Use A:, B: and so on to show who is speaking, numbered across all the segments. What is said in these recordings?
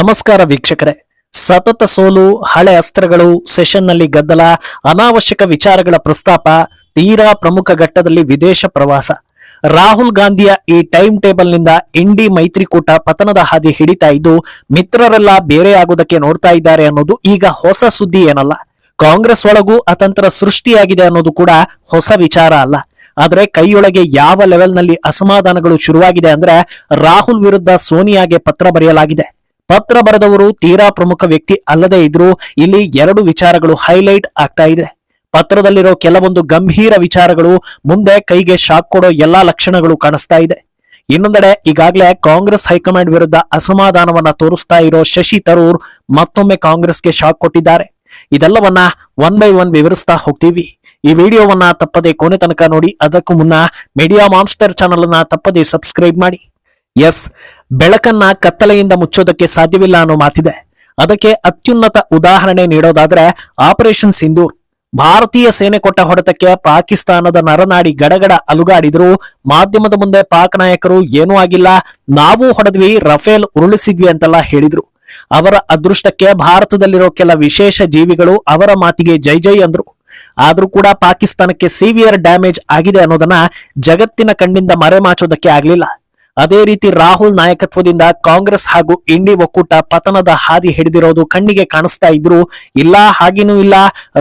A: ನಮಸ್ಕಾರ ವೀಕ್ಷಕರೇ. ಸತತ ಸೋಲು, ಹಳೆ ಅಸ್ತ್ರಗಳು, ಸೆಷನ್ನಲ್ಲಿ ಗದ್ದಲ, ಅನಾವಶ್ಯಕ ವಿಚಾರಗಳ ಪ್ರಸ್ತಾಪ, ತೀರಾ ಪ್ರಮುಖ ಘಟ್ಟದಲ್ಲಿ ವಿದೇಶ ಪ್ರವಾಸ. ರಾಹುಲ್ ಗಾಂಧಿಯ ಈ ಟೈಮ್ ಟೇಬಲ್ನಿಂದ ಇಂಡಿ ಮೈತ್ರಿಕೂಟ ಪತನದ ಹಾದಿ ಹಿಡಿತಾ ಇದ್ದು, ಮಿತ್ರರೆಲ್ಲ ಬೇರೆಯಾಗುವುದಕ್ಕೆ ನೋಡ್ತಾ ಇದ್ದಾರೆ ಅನ್ನೋದು ಈಗ ಹೊಸ ಸುದ್ದಿ ಏನಲ್ಲ. ಕಾಂಗ್ರೆಸ್ ಒಳಗೂ ಅತಂತ್ರ ಸೃಷ್ಟಿಯಾಗಿದೆ ಅನ್ನೋದು ಕೂಡ ಹೊಸ ವಿಚಾರ ಅಲ್ಲ. ಆದ್ರೆ ಕೈಯೊಳಗೆ ಯಾವ ಲೆವೆಲ್ನಲ್ಲಿ ಅಸಮಾಧಾನಗಳು ಶುರುವಾಗಿದೆ ಅಂದ್ರೆ ರಾಹುಲ್ ವಿರುದ್ಧ ಸೋನಿಯಾಗೆ ಪತ್ರ ಬರೆಯಲಾಗಿದೆ. ಪತ್ರ ಬರೆದವರು ತೀರಾ ಪ್ರಮುಖ ವ್ಯಕ್ತಿ ಅಲ್ಲದೆ ಇದ್ರೂ ಇಲ್ಲಿ ಎರಡು ವಿಚಾರಗಳು ಹೈಲೈಟ್ ಆಗ್ತಾ ಇದೆ. ಪತ್ರದಲ್ಲಿರೋ ಕೆಲವೊಂದು ಗಂಭೀರ ವಿಚಾರಗಳು ಮುಂದೆ ಕೈಗೆ ಶಾಕ್ ಕೊಡೋ ಎಲ್ಲಾ ಲಕ್ಷಣಗಳು ಕಾಣಿಸ್ತಾ ಇದೆ. ಇನ್ನೊಂದೆಡೆ ಈಗಾಗಲೇ ಕಾಂಗ್ರೆಸ್ ಹೈಕಮಾಂಡ್ ವಿರುದ್ಧ ಅಸಮಾಧಾನವನ್ನ ತೋರಿಸ್ತಾ ಇರೋ ಶಶಿ ತರೂರ್ ಮತ್ತೊಮ್ಮೆ ಕಾಂಗ್ರೆಸ್ಗೆ ಶಾಕ್ ಕೊಟ್ಟಿದ್ದಾರೆ. ಇದೆಲ್ಲವನ್ನ ಒನ್ ಬೈ ಒನ್ ವಿವರಿಸ್ತಾ ಹೋಗ್ತೀವಿ. ಈ ವಿಡಿಯೋವನ್ನ ತಪ್ಪದೆ ಕೊನೆ ತನಕ ನೋಡಿ, ಅದಕ್ಕೂ ಮುನ್ನ ಮೀಡಿಯಾ ಮಾನ್ಸ್ಟರ್ ಚಾನಲ್ ಅನ್ನ ತಪ್ಪದೆ ಸಬ್ಸ್ಕ್ರೈಬ್ ಮಾಡಿ. ಎಸ್ ಬೆಳಕನ್ನ ಕತ್ತಲೆಯಿಂದ ಮುಚ್ಚೋದಕ್ಕೆ ಸಾಧ್ಯವಿಲ್ಲ ಅನ್ನೋ ಮಾತಿದೆ. ಅದಕ್ಕೆ ಅತ್ಯುನ್ನತ ಉದಾಹರಣೆ ನೀಡೋದಾದ್ರೆ ಆಪರೇಷನ್ ಸಿಂಧೂರ್. ಭಾರತೀಯ ಸೇನೆ ಕೊಟ್ಟ ಹೊಡೆತಕ್ಕೆ ಪಾಕಿಸ್ತಾನದ ನರನಾಡಿ ಗಡಗಡ ಅಲುಗಾಡಿದ್ರು. ಮಾಧ್ಯಮದ ಮುಂದೆ ಪಾಕ್ ನಾಯಕರು ಏನೂ ಆಗಿಲ್ಲ. ನಾವು ಹೊಡೆದ್ವಿ, ರಫೇಲ್ ಉರುಳಿಸಿದ್ವಿ ಅಂತೆಲ್ಲ ಹೇಳಿದ್ರು. ಅವರ ಅದೃಷ್ಟಕ್ಕೆ ಭಾರತದಲ್ಲಿರೋ ಕೆಲ ವಿಶೇಷ ಜೀವಿಗಳು ಅವರ ಮಾತಿಗೆ ಜೈ ಜೈ ಅಂದ್ರು. ಆದ್ರೂ ಕೂಡ ಪಾಕಿಸ್ತಾನಕ್ಕೆ ಸಿವಿಯರ್ ಡ್ಯಾಮೇಜ್ ಆಗಿದೆ ಅನ್ನೋದನ್ನ ಜಗತ್ತಿನ ಕಣ್ಣಿಂದ ಮರೆಮಾಚೋದಕ್ಕೆ ಆಗ್ಲಿಲ್ಲ. ಅದೇ ರೀತಿ ರಾಹುಲ್ ನಾಯಕತ್ವದಿಂದ ಕಾಂಗ್ರೆಸ್ ಹಾಗೂ ಇಂಡಿ ಒಕ್ಕೂಟ ಪತನದ ಹಾದಿ ಹಿಡಿದಿರೋದು ಕಣ್ಣಿಗೆ ಕಾಣಿಸ್ತಾ ಇದ್ರು ಇಲ್ಲ, ಹಾಗೇನೂ ಇಲ್ಲ.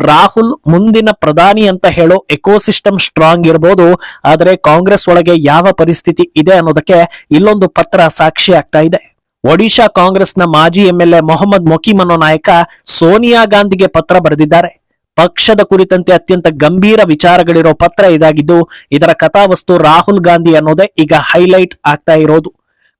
A: ರಾಹುಲ್ ಮುಂದಿನ ಪ್ರಧಾನಿ ಅಂತ ಹೇಳೋ ಎಕೋಸಿಸ್ಟಮ್ ಸ್ಟ್ರಾಂಗ್ ಇರಬಹುದು ಆದರೆ ಕಾಂಗ್ರೆಸ್ ಒಳಗೆ ಯಾವ ಪರಿಸ್ಥಿತಿ ಇದೆ ಅನ್ನೋದಕ್ಕೆ ಇಲ್ಲೊಂದು ಪತ್ರ ಸಾಕ್ಷಿ ಆಗ್ತಾ ಇದೆ. ಒಡಿಶಾ ಕಾಂಗ್ರೆಸ್ನ ಮಾಜಿ ಎಂಎಲ್ಎ ಮೊಹಮ್ಮದ್ ಮೊಕೀಮ್ ನಾಯಕ ಸೋನಿಯಾ ಗಾಂಧಿಗೆ ಪತ್ರ ಬರೆದಿದ್ದಾರೆ. ಪಕ್ಷದ ಕುರಿತಂತೆ ಅತ್ಯಂತ ಗಂಭೀರ ವಿಚಾರಗಳಿರೋ ಪತ್ರ ಇದಾಗಿದ್ದು, ಇದರ ಕಥಾವಸ್ತು ರಾಹುಲ್ ಗಾಂಧಿ ಅನ್ನೋದೇ ಈಗ ಹೈಲೈಟ್ ಆಗ್ತಾ ಇರೋದು.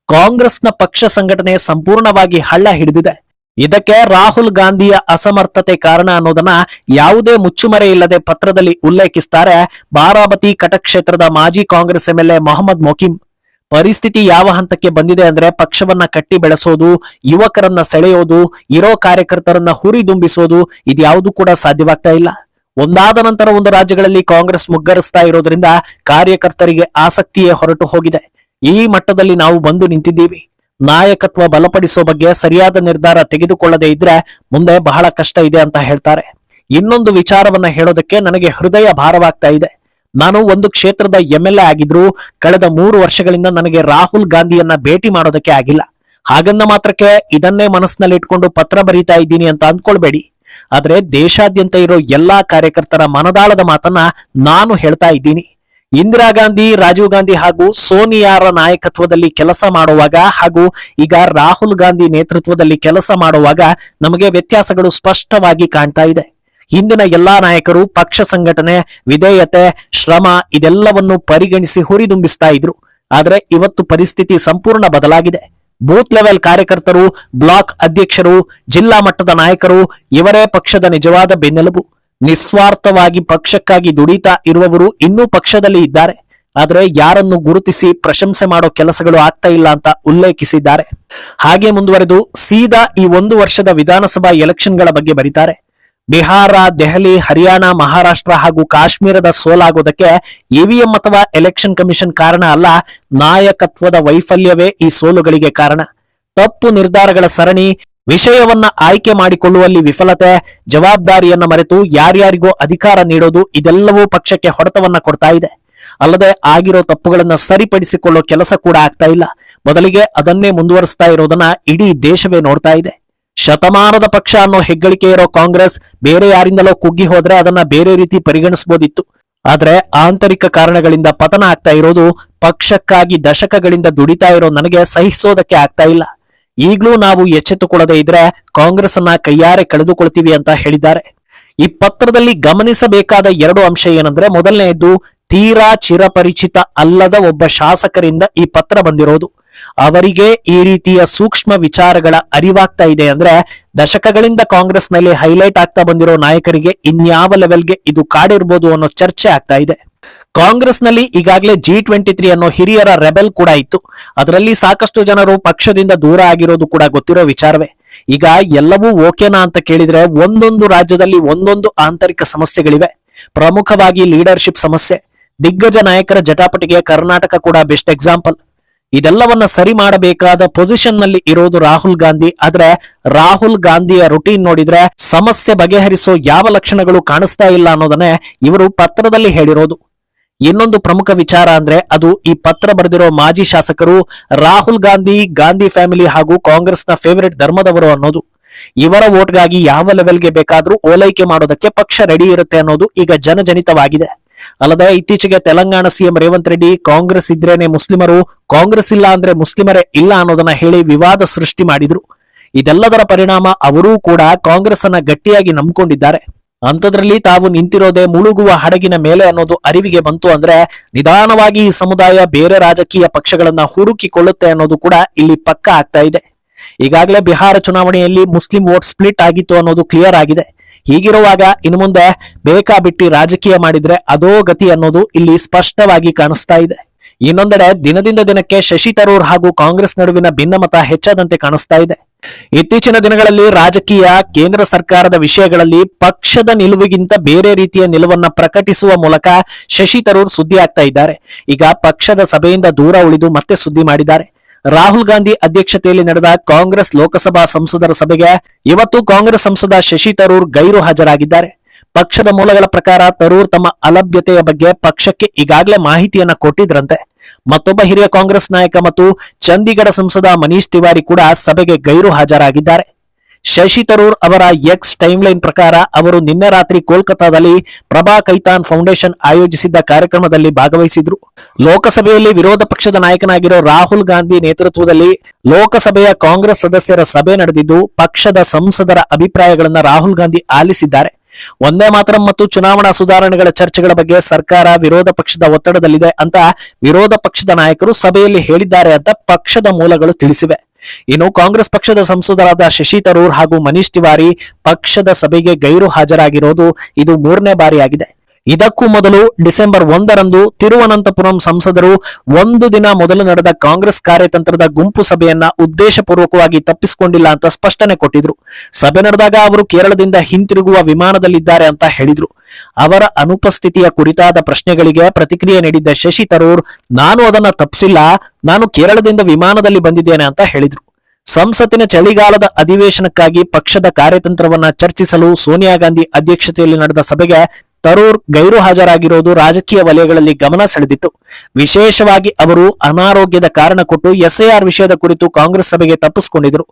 A: ಕಾಂಗ್ರೆಸ್ನ ಪಕ್ಷ ಸಂಘಟನೆ ಸಂಪೂರ್ಣವಾಗಿ ಹಳ್ಳ ಹಿಡಿದಿದೆ. ಇದಕ್ಕೆ ರಾಹುಲ್ ಗಾಂಧಿಯ ಅಸಮರ್ಥತೆ ಕಾರಣ ಅನ್ನೋದನ್ನ ಯಾವುದೇ ಮುಚ್ಚುಮರೆ ಇಲ್ಲದೆ ಪತ್ರದಲ್ಲಿ ಉಲ್ಲೇಖಿಸ್ತಾರೆ ಬಾರಾಬತಿ ಕಟಕ್ ಕ್ಷೇತ್ರದ ಮಾಜಿ ಕಾಂಗ್ರೆಸ್ ಎಂಎಲ್ಎ ಮೊಹಮ್ಮದ್ ಮೊಕೀಮ್. ಪರಿಸ್ಥಿತಿ ಯಾವ ಹಂತಕ್ಕೆ ಬಂದಿದೆ ಅಂದ್ರೆ ಪಕ್ಷವನ್ನ ಕಟ್ಟಿ ಬೆಳೆಸೋದು, ಯುವಕರನ್ನ ಸೆಳೆಯೋದು, ಇರೋ ಕಾರ್ಯಕರ್ತರನ್ನ ಹುರಿದುಂಬಿಸೋದು ಇದ್ಯಾವುದು ಕೂಡ ಸಾಧ್ಯವಾಗ್ತಾ ಇಲ್ಲ. ಒಂದಾದ ನಂತರ ಒಂದು ರಾಜ್ಯಗಳಲ್ಲಿ ಕಾಂಗ್ರೆಸ್ ಮುಗ್ಗರಿಸ್ತಾ ಇರೋದ್ರಿಂದ ಕಾರ್ಯಕರ್ತರಿಗೆ ಆಸಕ್ತಿಯೇ ಹೊರಟು ಹೋಗಿದೆ. ಈ ಮಟ್ಟದಲ್ಲಿ ನಾವು ಬಂದು ನಿಂತಿದ್ದೀವಿ. ನಾಯಕತ್ವ ಬಲಪಡಿಸೋ ಬಗ್ಗೆ ಸರಿಯಾದ ನಿರ್ಧಾರ ತೆಗೆದುಕೊಳ್ಳದೆ ಇದ್ರೆ ಮುಂದೆ ಬಹಳ ಕಷ್ಟ ಇದೆ ಅಂತ ಹೇಳ್ತಾರೆ. ಇನ್ನೊಂದು ವಿಚಾರವನ್ನ ಹೇಳೋದಕ್ಕೆ ನನಗೆ ಹೃದಯ ಭಾರವಾಗ್ತಾ ಇದೆ. ನಾನು ಒಂದು ಕ್ಷೇತ್ರದ ಎಂಎಲ್ಎ ಆಗಿದ್ರು, ಕಳೆದ ಮೂರು ವರ್ಷಗಳಿಂದ ನನಗೆ ರಾಹುಲ್ ಗಾಂಧಿಯನ್ನ ಭೇಟಿ ಮಾಡೋದಕ್ಕೆ ಆಗಿಲ್ಲ. ಹಾಗಂದ ಮಾತ್ರಕ್ಕೆ ಇದನ್ನೇ ಮನಸ್ಸಿನಲ್ಲಿ ಇಟ್ಕೊಂಡು ಪತ್ರ ಬರೀತಾ ಇದ್ದೀನಿ ಅಂತ ಅಂದ್ಕೊಳ್ಬೇಡಿ. ಆದ್ರೆ ದೇಶಾದ್ಯಂತ ಇರೋ ಎಲ್ಲಾ ಕಾರ್ಯಕರ್ತರ ಮನದಾಳದ ಮಾತನ್ನ ನಾನು ಹೇಳ್ತಾ ಇದ್ದೀನಿ. ಇಂದಿರಾ ಗಾಂಧಿ, ರಾಜೀವ್ ಗಾಂಧಿ ಹಾಗೂ ಸೋನಿಯಾರ ನಾಯಕತ್ವದಲ್ಲಿ ಕೆಲಸ ಮಾಡುವಾಗ ಹಾಗೂ ಈಗ ರಾಹುಲ್ ಗಾಂಧಿ ನೇತೃತ್ವದಲ್ಲಿ ಕೆಲಸ ಮಾಡುವಾಗ ನಮಗೆ ವ್ಯತ್ಯಾಸಗಳು ಸ್ಪಷ್ಟವಾಗಿ ಕಾಣ್ತಾ ಇದೆ. ಹಿಂದಿನ ಎಲ್ಲಾ ನಾಯಕರು, ಪಕ್ಷ ಸಂಘಟನೆ, ವಿಧೇಯತೆ, ಶ್ರಮ ಇದೆಲ್ಲವನ್ನು ಪರಿಗಣಿಸಿ ಹುರಿದುಂಬಿಸ್ತಾ ಇದ್ರು. ಆದರೆ ಇವತ್ತು ಪರಿಸ್ಥಿತಿ ಸಂಪೂರ್ಣ ಬದಲಾಗಿದೆ. ಬೂತ್ ಲೆವೆಲ್ ಕಾರ್ಯಕರ್ತರು, ಬ್ಲಾಕ್ ಅಧ್ಯಕ್ಷರು, ಜಿಲ್ಲಾ ಮಟ್ಟದ ನಾಯಕರು, ಇವರೇ ಪಕ್ಷದ ನಿಜವಾದ ಬೆನ್ನೆಲುಬು. ನಿಸ್ವಾರ್ಥವಾಗಿ ಪಕ್ಷಕ್ಕಾಗಿ ದುಡಿತಾ ಇರುವವರು ಇನ್ನೂ ಪಕ್ಷದಲ್ಲಿ ಇದ್ದಾರೆ. ಆದರೆ ಯಾರನ್ನು ಗುರುತಿಸಿ ಪ್ರಶಂಸೆ ಮಾಡೋ ಕೆಲಸಗಳು ಆಗ್ತಾ ಇಲ್ಲ ಅಂತ ಉಲ್ಲೇಖಿಸಿದ್ದಾರೆ. ಹಾಗೆ ಮುಂದುವರೆದು ಸೀದಾ ಈ ಒಂದು ವರ್ಷದ ವಿಧಾನಸಭಾ ಎಲೆಕ್ಷನ್ಗಳ ಬಗ್ಗೆ ಬರೀತಾರೆ. ಬಿಹಾರ, ದೆಹಲಿ, ಹರಿಯಾಣ, ಮಹಾರಾಷ್ಟ್ರ ಹಾಗೂ ಕಾಶ್ಮೀರದ ಸೋಲಾಗೋದಕ್ಕೆ ಇವಿಎಂ ಅಥವಾ ಎಲೆಕ್ಷನ್ ಕಮಿಷನ್ ಕಾರಣ ಅಲ್ಲ, ನಾಯಕತ್ವದ ವೈಫಲ್ಯವೇ ಈ ಸೋಲುಗಳಿಗೆ ಕಾರಣ. ತಪ್ಪು ನಿರ್ಧಾರಗಳ ಸರಣಿ, ವಿಷಯವನ್ನ ಆಯ್ಕೆ ಮಾಡಿಕೊಳ್ಳುವಲ್ಲಿ ವಿಫಲತೆ, ಜವಾಬ್ದಾರಿಯನ್ನ ಮರೆತು ಯಾರ್ಯಾರಿಗೂ ಅಧಿಕಾರ ನೀಡೋದು ಇದೆಲ್ಲವೂ ಪಕ್ಷಕ್ಕೆ ಹೊಡೆತವನ್ನ ಕೊಡ್ತಾ ಇದೆ. ಅಲ್ಲದೆ ಆಗಿರೋ ತಪ್ಪುಗಳನ್ನ ಸರಿಪಡಿಸಿಕೊಳ್ಳೋ ಕೆಲಸ ಕೂಡ ಆಗ್ತಾ ಇಲ್ಲ. ಮೊದಲಿಗೆ ಅದನ್ನೇ ಮುಂದುವರಿಸ್ತಾ ಇರೋದನ್ನ ಇಡೀ ದೇಶವೇ ನೋಡ್ತಾ ಇದೆ. ಶತಮಾನದ ಪಕ್ಷ ಅನ್ನೋ ಹೆಗ್ಗಳಿಕೆ ಇರೋ ಕಾಂಗ್ರೆಸ್ ಬೇರೆ ಯಾರಿಂದಲೋ ಕುಗ್ಗಿ ಹೋದ್ರೆ ಅದನ್ನ ಬೇರೆ ರೀತಿ ಪರಿಗಣಿಸಬಹುದಿತ್ತು ಆದ್ರೆ ಆಂತರಿಕ ಕಾರಣಗಳಿಂದ ಪತನ ಆಗ್ತಾ ಇರೋದು ಪಕ್ಷಕ್ಕಾಗಿ ದಶಕಗಳಿಂದ ದುಡಿತಾ ಇರೋ ನನಗೆ ಸಹಿಸೋದಕ್ಕೆ ಆಗ್ತಾ ಇಲ್ಲ. ಈಗಲೂ ನಾವು ಎಚ್ಚೆತ್ತುಕೊಳ್ಳದೆ ಇದ್ರೆ ಕಾಂಗ್ರೆಸ್ ಅನ್ನ ಕೈಯಾರೆ ಕಳೆದುಕೊಳ್ತೀವಿ ಅಂತ ಹೇಳಿದ್ದಾರೆ. ಈ ಪತ್ರದಲ್ಲಿ ಗಮನಿಸಬೇಕಾದ ಎರಡು ಅಂಶ ಏನಂದ್ರೆ ಮೊದಲನೆಯದ್ದು ತೀರಾ ಚಿರಪರಿಚಿತ ಅಲ್ಲದ ಒಬ್ಬ ಶಾಸಕರಿಂದ ಈ ಪತ್ರ ಬಂದಿರೋದು. ಅವರಿಗೆ ಈ ರೀತಿಯ ಸೂಕ್ಷ್ಮ ವಿಚಾರಗಳ ಅರಿವಾಗ್ತಾ ಇದೆ ಅಂದ್ರೆ ದಶಕಗಳಿಂದ ಕಾಂಗ್ರೆಸ್ನಲ್ಲಿ ಹೈಲೈಟ್ ಆಗ್ತಾ ಬಂದಿರೋ ನಾಯಕರಿಗೆ ಇನ್ಯಾವ ಲೆವೆಲ್ಗೆ ಇದು ಕಾಡಿರ್ಬೋದು ಅನ್ನೋ ಚರ್ಚೆ ಆಗ್ತಾ ಇದೆ. ಕಾಂಗ್ರೆಸ್ನಲ್ಲಿ ಈಗಾಗಲೇ ಜಿ ಟ್ವೆಂಟಿ ತ್ರೀ ಅನ್ನೋ ಹಿರಿಯರ ರೆಬೆಲ್ ಕೂಡ ಇತ್ತು. ಅದರಲ್ಲಿ ಸಾಕಷ್ಟು ಜನರು ಪಕ್ಷದಿಂದ ದೂರ ಆಗಿರೋದು ಕೂಡ ಗೊತ್ತಿರೋ ವಿಚಾರವೇ. ಈಗ ಎಲ್ಲವೂ ಓಕೆನಾ ಅಂತ ಕೇಳಿದ್ರೆ ಒಂದೊಂದು ರಾಜ್ಯದಲ್ಲಿ ಒಂದೊಂದು ಆಂತರಿಕ ಸಮಸ್ಯೆಗಳಿವೆ. ಪ್ರಮುಖವಾಗಿ ಲೀಡರ್ಶಿಪ್ ಸಮಸ್ಯೆ. ದಿಗ್ಗಜ ನಾಯಕರ ಜಟಾಪಟಿಗೆ ಕರ್ನಾಟಕ ಕೂಡ ಬೆಸ್ಟ್ ಎಕ್ಸಾಂಪಲ್ ಇದೆಲ್ಲವನ್ನ ಸರಿ ಮಾಡಬೇಕಾದ ಪೊಸಿಷನ್ನಲ್ಲಿ ಇರೋದು ರಾಹುಲ್ ಗಾಂಧಿ. ಆದ್ರೆ ರಾಹುಲ್ ಗಾಂಧಿಯ ರುಟೀನ್ ನೋಡಿದ್ರೆ ಸಮಸ್ಯೆ ಬಗೆಹರಿಸೋ ಯಾವ ಲಕ್ಷಣಗಳು ಕಾಣಿಸ್ತಾ ಇಲ್ಲ ಅನ್ನೋದನ್ನೇ ಇವರು ಪತ್ರದಲ್ಲಿ ಹೇಳಿರೋದು. ಇನ್ನೊಂದು ಪ್ರಮುಖ ವಿಚಾರ ಅಂದ್ರೆ ಅದು ಈ ಪತ್ರ ಬರೆದಿರೋ ಮಾಜಿ ಶಾಸಕರು ರಾಹುಲ್ ಗಾಂಧಿ ಗಾಂಧಿ ಫ್ಯಾಮಿಲಿ ಹಾಗೂ ಕಾಂಗ್ರೆಸ್ನ ಫೇವರೇಟ್ ಧರ್ಮದವರು ಅನ್ನೋದು. ಇವರ ಓಟ್ಗಾಗಿ ಯಾವ ಲೆವೆಲ್ಗೆ ಬೇಕಾದ್ರೂ ಓಲೈಕೆ ಮಾಡೋದಕ್ಕೆ ಪಕ್ಷ ರೆಡಿ ಇರುತ್ತೆ ಅನ್ನೋದು ಈಗ ಜನಜನಿತವಾಗಿದೆ. ಅಲ್ಲದೆ ಇತ್ತೀಚೆಗೆ ತೆಲಂಗಾಣ ಸಿಎಂ ರೇವಂತ್ ರೆಡ್ಡಿ ಕಾಂಗ್ರೆಸ್ ಇದ್ರೇನೆ ಮುಸ್ಲಿಮರು, ಕಾಂಗ್ರೆಸ್ ಇಲ್ಲ ಅಂದ್ರೆ ಮುಸ್ಲಿಮರೇ ಇಲ್ಲ ಅನ್ನೋದನ್ನ ಹೇಳಿ ವಿವಾದ ಸೃಷ್ಟಿ ಮಾಡಿದ್ರು. ಇದೆಲ್ಲದರ ಪರಿಣಾಮ ಅವರೂ ಕೂಡ ಕಾಂಗ್ರೆಸ್ ಅನ್ನ ಗಟ್ಟಿಯಾಗಿ ನಂಬಿಕೊಂಡಿದ್ದಾರೆ. ಅಂಥದ್ರಲ್ಲಿ ತಾವು ನಿಂತಿರೋದೇ ಮುಳುಗುವ ಹಡಗಿನ ಮೇಲೆ ಅನ್ನೋದು ಅರಿವಿಗೆ ಬಂತು ಅಂದ್ರೆ ನಿಧಾನವಾಗಿ ಈ ಸಮುದಾಯ ಬೇರೆ ರಾಜಕೀಯ ಪಕ್ಷಗಳನ್ನ ಹುಡುಕಿಕೊಳ್ಳುತ್ತೆ ಅನ್ನೋದು ಕೂಡ ಇಲ್ಲಿ ಪಕ್ಕ ಆಗ್ತಾ ಇದೆ. ಈಗಾಗಲೇ ಬಿಹಾರ ಚುನಾವಣೆಯಲ್ಲಿ ಮುಸ್ಲಿಂ ವೋಟ್ ಸ್ಪ್ಲಿಟ್ ಆಗಿತ್ತು ಅನ್ನೋದು ಕ್ಲಿಯರ್ ಆಗಿದೆ. ಹೀಗಿರುವಾಗ ಇನ್ನು ಮುಂದೆ ಬೇಕಾಬಿಟ್ಟಿ ರಾಜಕೀಯ ಮಾಡಿದ್ರೆ ಅದೋ ಗತಿ ಅನ್ನೋದು ಇಲ್ಲಿ ಸ್ಪಷ್ಟವಾಗಿ ಕಾಣಿಸ್ತಾ ಇದೆ. ಇನ್ನೊಂದೆಡೆ ದಿನದಿಂದ ದಿನಕ್ಕೆ ಶಶಿ ತರೂರ್ ಹಾಗೂ ಕಾಂಗ್ರೆಸ್ ನಡುವಿನ ಭಿನ್ನಮತ ಹೆಚ್ಚಾದಂತೆ ಕಾಣಿಸ್ತಾ ಇದೆ. ಇತ್ತೀಚಿನ ದಿನಗಳಲ್ಲಿ ರಾಜಕೀಯ, ಕೇಂದ್ರ ಸರ್ಕಾರದ ವಿಷಯಗಳಲ್ಲಿ ಪಕ್ಷದ ನಿಲುವಿಗಿಂತ ಬೇರೆ ರೀತಿಯ ನಿಲುವನ್ನ ಪ್ರಕಟಿಸುವ ಮೂಲಕ ಶಶಿ ತರೂರ್ ಸುದ್ದಿ ಆಗ್ತಾ ಇದ್ದಾರೆ. ಈಗ ಪಕ್ಷದ ಸಭೆಯಿಂದ ದೂರ ಉಳಿದು ಮತ್ತೆ ಸುದ್ದಿ ಮಾಡಿದ್ದಾರೆ. ರಾಹುಲ್ ಗಾಂಧಿ ಅಧ್ಯಕ್ಷತೆಯಲ್ಲಿ ನಡೆದ ಕಾಂಗ್ರೆಸ್ ಲೋಕಸಭಾ ಸಂಸದರ ಸಭೆಗೆ ಇವತ್ತು ಕಾಂಗ್ರೆಸ್ ಸಂಸದ ಶಶಿ ತರೂರ್ ಗೈರು ಹಾಜರಾಗಿದ್ದಾರೆ. ಪಕ್ಷದ ಮೂಲಗಳ ಪ್ರಕಾರ ತರೂರ್ ತಮ್ಮ ಅಲಭ್ಯತೆಯ ಬಗ್ಗೆ ಪಕ್ಷಕ್ಕೆ ಈಗಾಗಲೇ ಮಾಹಿತಿಯನ್ನ ಕೊಟ್ಟಿದ್ರಂತೆ. ಮತ್ತೊಬ್ಬ ಹಿರಿಯ ಕಾಂಗ್ರೆಸ್ ನಾಯಕ ಮತ್ತು ಚಂಡೀಗಢ ಸಂಸದ ಮನೀಶ್ ತಿವಾರಿ ಕೂಡ ಸಭೆಗೆ ಗೈರು ಹಾಜರಾಗಿದ್ದಾರೆ. ಶಶಿ ತರೂರ್ ಅವರ ಎಕ್ಸ್ ಟೈಮ್ಲೈನ್ ಪ್ರಕಾರ ಅವರು ನಿನ್ನೆ ರಾತ್ರಿ ಕೋಲ್ಕತ್ತಾದಲ್ಲಿ ಪ್ರಭಾ ಕೈತಾನ್ ಫೌಂಡೇಶನ್ ಆಯೋಜಿಸಿದ್ದ ಕಾರ್ಯಕ್ರಮದಲ್ಲಿ ಭಾಗವಹಿಸಿದ್ರು. ಲೋಕಸಭೆಯಲ್ಲಿ ವಿರೋಧ ಪಕ್ಷದ ನಾಯಕನಾಗಿರೋ ರಾಹುಲ್ ಗಾಂಧಿ ನೇತೃತ್ವದಲ್ಲಿ ಲೋಕಸಭೆಯ ಕಾಂಗ್ರೆಸ್ ಸದಸ್ಯರ ಸಭೆ ನಡೆದಿದ್ದು, ಪಕ್ಷದ ಸಂಸದರ ಅಭಿಪ್ರಾಯಗಳನ್ನ ರಾಹುಲ್ ಗಾಂಧಿ ಆಲಿಸಿದ್ದಾರೆ. ಒಂದೇ ಮಾತ್ರ ಮತ್ತು ಚುನಾವಣಾ ಸುಧಾರಣೆಗಳ ಚರ್ಚೆಗಳ ಬಗ್ಗೆ ಸರ್ಕಾರ ವಿರೋಧ ಪಕ್ಷದ ಒತ್ತಡದಲ್ಲಿದೆ ಅಂತ ವಿರೋಧ ಪಕ್ಷದ ನಾಯಕರು ಸಭೆಯಲ್ಲಿ ಹೇಳಿದ್ದಾರೆ ಅಂತ ಪಕ್ಷದ ಮೂಲಗಳು ತಿಳಿಸಿವೆ. ಇನ್ನು ಕಾಂಗ್ರೆಸ್ ಪಕ್ಷದ ಸಂಸದರಾದ ಶಶಿ ತರೂರ್ ಹಾಗೂ ಮನೀಶ್ ತಿವಾರಿ ಪಕ್ಷದ ಸಭೆಗೆ ಗೈರು ಹಾಜರಾಗಿರೋದು ಇದು ಮೂರನೇ ಬಾರಿಯಾಗಿದೆ. ಇದಕ್ಕೂ ಮೊದಲು ಡಿಸೆಂಬರ್ ಒಂದರಂದು ತಿರುವನಂತಪುರಂ ಸಂಸದರು ಒಂದು ದಿನ ಮೊದಲು ನಡೆದ ಕಾಂಗ್ರೆಸ್ ಕಾರ್ಯತಂತ್ರದ ಗುಂಪು ಸಭೆಯನ್ನ ಉದ್ದೇಶಪೂರ್ವಕವಾಗಿ ತಪ್ಪಿಸಿಕೊಂಡಿಲ್ಲ ಅಂತ ಸ್ಪಷ್ಟನೆ ಕೊಟ್ಟಿದ್ರು. ಸಭೆ ನಡೆದಾಗ ಅವರು ಕೇರಳದಿಂದ ಹಿಂತಿರುಗುವ ವಿಮಾನದಲ್ಲಿದ್ದಾರೆ ಅಂತ ಹೇಳಿದ್ರು. ಅವರ ಅನುಪಸ್ಥಿತಿಯ ಕುರಿತಾದ ಪ್ರಶ್ನೆಗಳಿಗೆ ಪ್ರತಿಕ್ರಿಯೆ ನೀಡಿದ್ದ ಶಶಿ ತರೂರ್, ನಾನು ಅದನ್ನ ತಪ್ಪಿಸಿಲ್ಲ ನಾನು ಕೇರಳದಿಂದ ವಿಮಾನದಲ್ಲಿ ಬಂದಿದ್ದೇನೆ ಅಂತ ಹೇಳಿದ್ರು. ಸಂಸತ್ತಿನ ಚಳಿಗಾಲದ ಅಧಿವೇಶನಕ್ಕಾಗಿ ಪಕ್ಷದ ಕಾರ್ಯತಂತ್ರವನ್ನ ಚರ್ಚಿಸಲು ಸೋನಿಯಾ ಗಾಂಧಿ ಅಧ್ಯಕ್ಷತೆಯಲ್ಲಿ ನಡೆದ ಸಭೆಗೆ ತರೂರ್ ಗೈರು ಹಾಜರಾಗಿರೋದು ರಾಜಕೀಯ ವಲಯಗಳಲ್ಲಿ ಗಮನ ಸೆಳೆದಿತ್ತು. ವಿಶೇಷವಾಗಿ ಅವರು ಅನಾರೋಗ್ಯದ ಕಾರಣ ಕೊಟ್ಟು ಎಸ್ಐಆರ್ ವಿಷಯದ ಕುರಿತು ಕಾಂಗ್ರೆಸ್ ಸಭೆಗೆ ತಪ್ಪಿಸಿಕೊಂಡಿದ್ರು.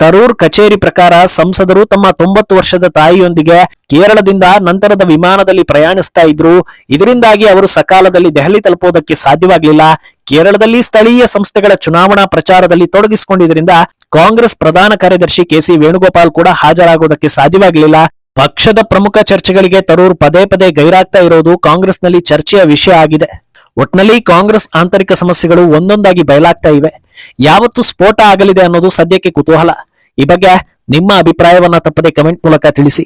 A: ತರೂರ್ ಕಚೇರಿ ಪ್ರಕಾರ ಸಂಸದರು ತಮ್ಮ ತೊಂಬತ್ತು ವರ್ಷದ ತಾಯಿಯೊಂದಿಗೆ ಕೇರಳದಿಂದ ನಂತರದ ವಿಮಾನದಲ್ಲಿ ಪ್ರಯಾಣಿಸ್ತಾ ಇದ್ರು. ಇದರಿಂದಾಗಿ ಅವರು ಸಕಾಲದಲ್ಲಿ ದೆಹಲಿ ತಲುಪೋದಕ್ಕೆ ಸಾಧ್ಯವಾಗಲಿಲ್ಲ. ಕೇರಳದಲ್ಲಿ ಸ್ಥಳೀಯ ಸಂಸ್ಥೆಗಳ ಚುನಾವಣಾ ಪ್ರಚಾರದಲ್ಲಿ ತೊಡಗಿಸಿಕೊಂಡಿದ್ದರಿಂದ ಕಾಂಗ್ರೆಸ್ ಪ್ರಧಾನ ಕಾರ್ಯದರ್ಶಿ ಕೆಸಿ ವೇಣುಗೋಪಾಲ್ ಕೂಡ ಹಾಜರಾಗುವುದಕ್ಕೆ ಸಾಧ್ಯವಾಗಲಿಲ್ಲ. ಪಕ್ಷದ ಪ್ರಮುಖ ಚರ್ಚೆಗಳಿಗೆ ತರೂರ್ ಪದೇ ಪದೇ ಗೈರಾಗ್ತಾ ಇರೋದು ಕಾಂಗ್ರೆಸ್ನಲ್ಲಿ ಚರ್ಚೆಯ ವಿಷಯ ಆಗಿದೆ. ಒಟ್ನಲ್ಲಿ ಕಾಂಗ್ರೆಸ್ ಆಂತರಿಕ ಸಮಸ್ಯೆಗಳು ಒಂದೊಂದಾಗಿ ಬಯಲಾಗ್ತಾ ಇವೆ. ಯಾವತ್ತು ಸ್ಫೋಟ ಆಗಲಿದೆ ಅನ್ನೋದು ಸದ್ಯಕ್ಕೆ ಕುತೂಹಲ. ಈ ಬಗ್ಗೆ ನಿಮ್ಮ ಅಭಿಪ್ರಾಯವನ್ನ ತಪ್ಪದೆ ಕಮೆಂಟ್ ಮೂಲಕ ತಿಳಿಸಿ.